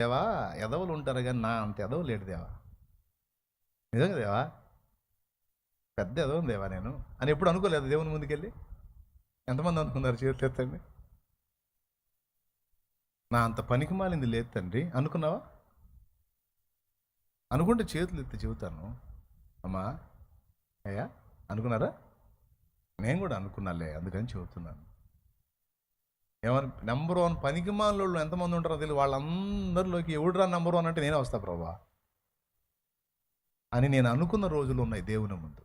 దేవా ఎదవలు ఉంటారు కానీ నా అంత ఎదవ లేడు దేవా. నిజంగా దేవా? పెద్ద ఎదవం దేవా నేను? అని ఎప్పుడు అనుకోలేదు దేవుని ముందుకెళ్ళి? ఎంతమంది అనుకున్నారు చేతులు ఎత్తండి? నా అంత పనికి మాలింది లేదు తండ్రి. అనుకున్నావా? అనుకుంటే చేతులు ఎత్తి చెబుతాను. అమ్మా అయ్యా అనుకున్నారా? నేను కూడా అనుకున్నాలే అందుకని చెబుతున్నాను. ఏమని నెంబర్ వన్ పనికి మాలోళ్ళు ఎంతమంది ఉంటారో తెలియదు. వాళ్ళందరిలోకి ఎవడురా నెంబర్ వన్ అంటే నేనే వస్తా ప్రభా అని నేను అనుకున్న రోజులు ఉన్నాయి దేవుని ముందు.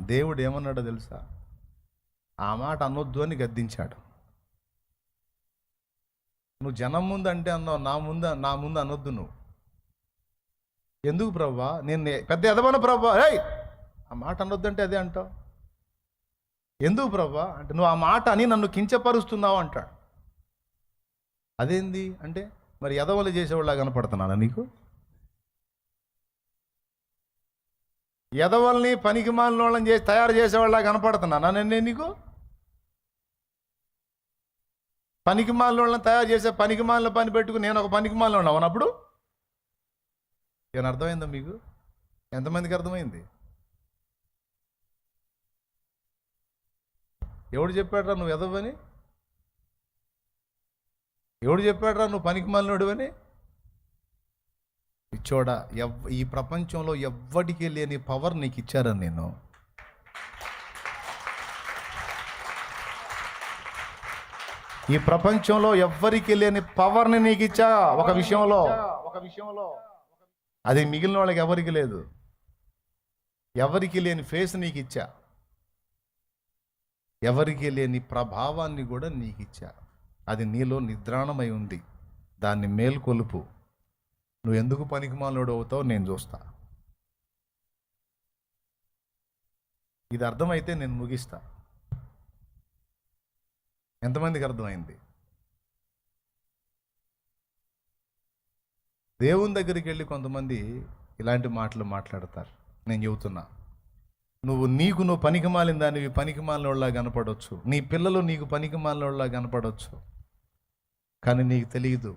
దేవుడు ఏమన్నాడో తెలుసా? ఆ మాట అనొద్దు అని గద్దించాడు. నువ్వు జనం ముందు అంటే అన్నావు నా ముందు నా ముందు అనొద్దు నువ్వు. ఎందుకు ప్రభా? నేను పెద్ద ఎదవను ప్రభా. ఏయ్! ఆ మాట అనొద్దంటే అదే అంటావు? ఎందుకు ప్రభా? అంటే నువ్వు ఆ మాట అని నన్ను కించపరుస్తున్నావు అంటాడు. అదేంది? అంటే మరి ఎదవలు చేసేవాళ్ళ కనపడుతున్నానా నీకు? ఎదవల్ని పనికి మాలిన వాళ్ళని చేసి తయారు చేసేవాళ్ళ కనపడుతున్నానా నేను నీకు? పనికి మాలిన వాళ్ళని తయారు చేసే పనికి మాలిన పని పెట్టుకుని నేను ఒక పనికి మాలిన ఉన్నావు అప్పుడు? ఏమైనా అర్థమైందా మీకు? ఎంతమందికి అర్థమైంది? ఎవడు చెప్పాడురా నువ్వు ఎదవని? ఎవడు చెప్పాడురా నువ్వు పనికి మాలినోడు అని ఇచ్చోడా ఎవ్ ఈ ప్రపంచంలో ఎవ్వడికి లేని పవర్ నీకు ఇచ్చారని నేను ఈ ప్రపంచంలో ఎవ్వరికి లేని పవర్ని నీకు ఇచ్చా ఒక విషయంలో? ఒక విషయంలో అది మిగిలిన వాళ్ళకి ఎవరికి లేదు. ఎవరికి లేని ఫేస్ నీకు ఇచ్చా ఎవరికి లేని ప్రభావాన్ని కూడా నీకు ఇచ్చారు అది నీలో నిద్రాణమై ఉంది. దాన్ని మేల్కొలుపు. నువ్వు ఎందుకు పనికిమాలోడు అవుతావు నేను చూస్తా. ఇది అర్థమైతే నేను ముగిస్తా. ఎంతమందికి అర్థమైంది? దేవుని దగ్గరికి వెళ్ళి కొంతమంది ఇలాంటి మాటలు మాట్లాడతారు. నేను చెబుతున్నా. నువ్వు నీకు నువ్వు పనికిమాలిన దానివి పనికిమాలినోళ్ళ కనపడవచ్చు నీ పిల్లలు నీకు పనికిమాలినోళ్ళ కనపడవచ్చు కానీ నీకు తెలియదు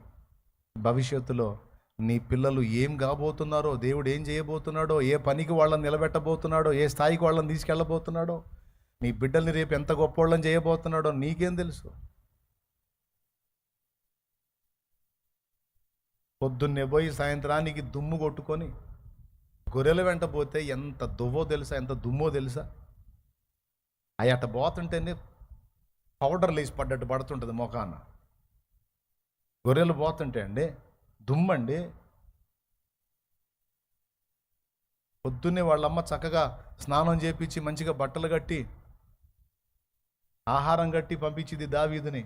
భవిష్యత్తులో నీ పిల్లలు ఏం కాబోతున్నారో దేవుడు ఏం చేయబోతున్నాడో ఏ పనికి వాళ్ళని నిలబెట్టబోతున్నాడో ఏ స్థాయికి వాళ్ళని తీసుకెళ్ళబోతున్నాడో నీ బిడ్డల్ని రేపు ఎంత గొప్పవాళ్ళని చేయబోతున్నాడో నీకేం తెలుసు? పొద్దున్నే పోయి సాయంత్రానికి దుమ్ము కొట్టుకొని గొర్రెల వెంట పోతే ఎంత దువ్వో తెలుసా ఎంత దుమ్మో తెలుసా? అవి అట్ట పోతుంటేనే పౌడర్ లేచి పడ్డట్టు పడుతుంటుంది మొఖాన. గొర్రెలు పోతుంటే అండి దుమ్మండి. పొద్దున్నే వాళ్ళమ్మ చక్కగా స్నానం చేపించి మంచిగా బట్టలు కట్టి ఆహారం కట్టి పంపించింది దావీదుని.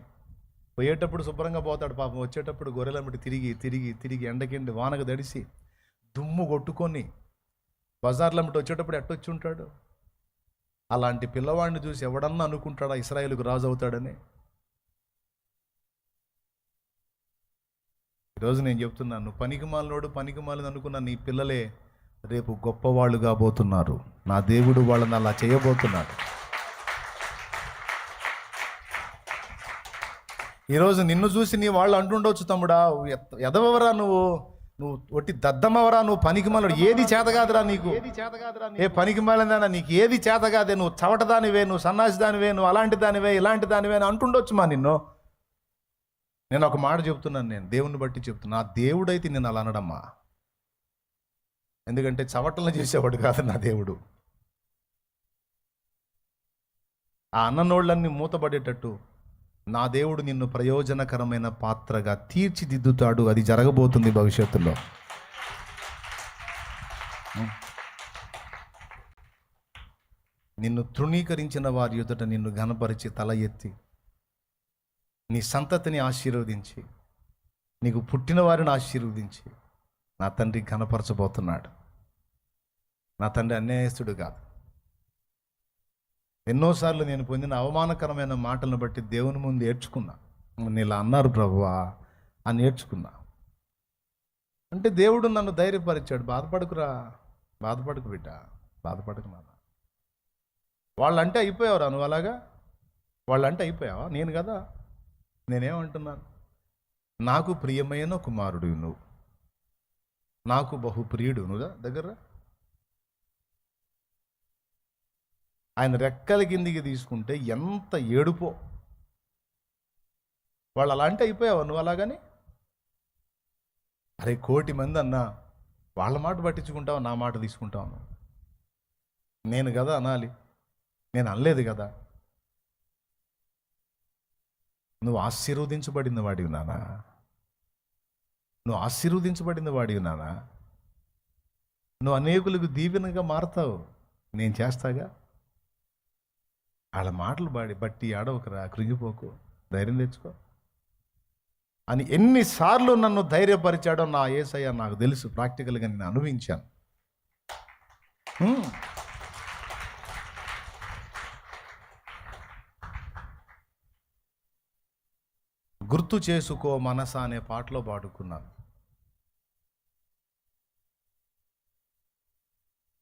పోయేటప్పుడు శుభ్రంగా పోతాడు పాపం వచ్చేటప్పుడు గొర్రెలమ్మటి తిరిగి తిరిగి తిరిగి ఎండకిండి వానకు దడిసి దుమ్ము కొట్టుకొని బజార్లమ్మటి వచ్చేటప్పుడు ఎట్టొచ్చి ఉంటాడు? అలాంటి పిల్లవాడిని చూసి ఎవడన్నా అనుకుంటాడా ఇస్రాయేల్కు రాజు అవుతాడని? ఈరోజు నేను చెప్తున్నాను పనికి మాలినోడు పనికి మాలిన అనుకున్న నీ పిల్లలే రేపు గొప్పవాళ్ళు కాబోతున్నారు. నా దేవుడు వాళ్ళని అలా చేయబోతున్నాడు. ఈరోజు నిన్ను చూసి నీ వాళ్ళు అంటుండొచ్చు తమ్ముడా ఎదవరా నువ్వు? నువ్వు ఒట్టి దద్దమ్మవరా నువ్వు పనికి మాలినోడు ఏది చేత కాదురా నీకు? ఏ పనికి మాలిందా నీకు ఏది చేత కాదే నువ్వు చవట దానివే నువ్వు సన్నాసి దానివే నువ్వు అలాంటి దానివే ఇలాంటి దానివే అని అంటుండొచ్చు మా నిన్ను? నేను ఒక మాట చెప్తున్నాను నేను దేవుని బట్టి చెప్తున్నా నా దేవుడైతే నేను అలా అనడమ్మా. ఎందుకంటే చవటలను చేసేవాడు కాదు నా దేవుడు. ఆ అన్ననోళ్ళన్ని మూతపడేటట్టు నా దేవుడు నిన్ను ప్రయోజనకరమైన పాత్రగా తీర్చిదిద్దుతాడు. అది జరగబోతుంది భవిష్యత్తులో. నిన్ను తృణీకరించిన వారి ఎదుట నిన్ను ఘనపరిచి తల ఎత్తి నీ సంతతిని ఆశీర్వదించి నీకు పుట్టిన వారిని ఆశీర్వదించి నా తండ్రి ఘనపరచబోతున్నాడు. నా తండ్రి అన్యాయస్తుడు కాదు. ఎన్నోసార్లు నేను పొందిన అవమానకరమైన మాటలను బట్టి దేవుని ముందు ఏడ్చుకున్నా. నీలా అన్నారు ప్రభువా అని నేర్చుకున్నా అంటే దేవుడు నన్ను ధైర్యపరిచాడు. బాధపడకురా బాధపడకు బిడ్డ బాధపడకు నాన్న. వాళ్ళంటే అయిపోయావురా నువ్వు అలాగా? వాళ్ళంటే అయిపోయావా? నేను కదా. నేనేమంటున్నాను? నాకు ప్రియమైన కుమారుడు నువ్వు. నాకు బహు ప్రియుడు నువ్వు దగ్గర ఆయన రెక్కల కిందికి తీసుకుంటే ఎంత ఏడుపో. వాళ్ళు అలా అంటే అయిపోయావా నువ్వు అలాగని? అరే కోటి మంది అన్నా వాళ్ళ మాట పట్టించుకుంటావు నా మాట తీసుకుంటావు నేను కదా అనాలి. నేను అనలేదు కదా. నువ్వు ఆశీర్వదించబడిన వాడివి నానా. నువ్వు ఆశీర్వదించబడిన వాడివి నానా. నువ్వు అనేకులకు దీవెనగా మారతావు. నేను చేస్తాగా? వాళ్ళ మాటలు బాడి బట్టి ఆడవకరా కృంగిపోకు ధైర్యం తెచ్చుకో అని ఎన్నిసార్లు నన్ను ధైర్యపరిచాడో నా ఏసయ్య నాకు తెలుసు. ప్రాక్టికల్గా నేను అనుభవించాను. గుర్తు చేసుకో మనస అనే పాటలో పాడుకున్నాను.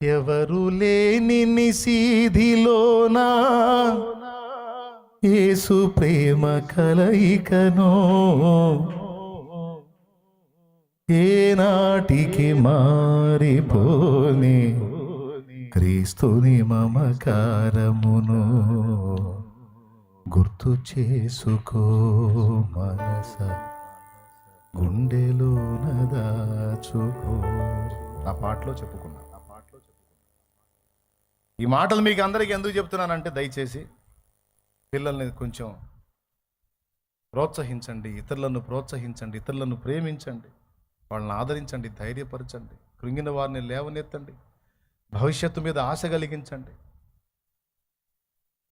ఎవరు లేని నిసీధిలోనా యేసు ప్రేమ కలయికను. ఏనాటికి మారిపోని క్రీస్తుని మమకారమును గుర్తు చేసుకో మనస గుండెలోన దాచుకో. ఆ ఆ పాటలో చెప్పుకున్నా ఈ మాటలు మీకు అందరికీ ఎందుకు చెప్తున్నానంటే దయచేసి పిల్లల్ని కొంచెం ప్రోత్సహించండి ఇతరులను ప్రోత్సహించండి ఇతరులను ప్రేమించండి వాళ్ళని ఆదరించండి ధైర్యపరచండి కృంగిన వారిని లేవనెత్తండి భవిష్యత్తు మీద ఆశ కలిగించండి.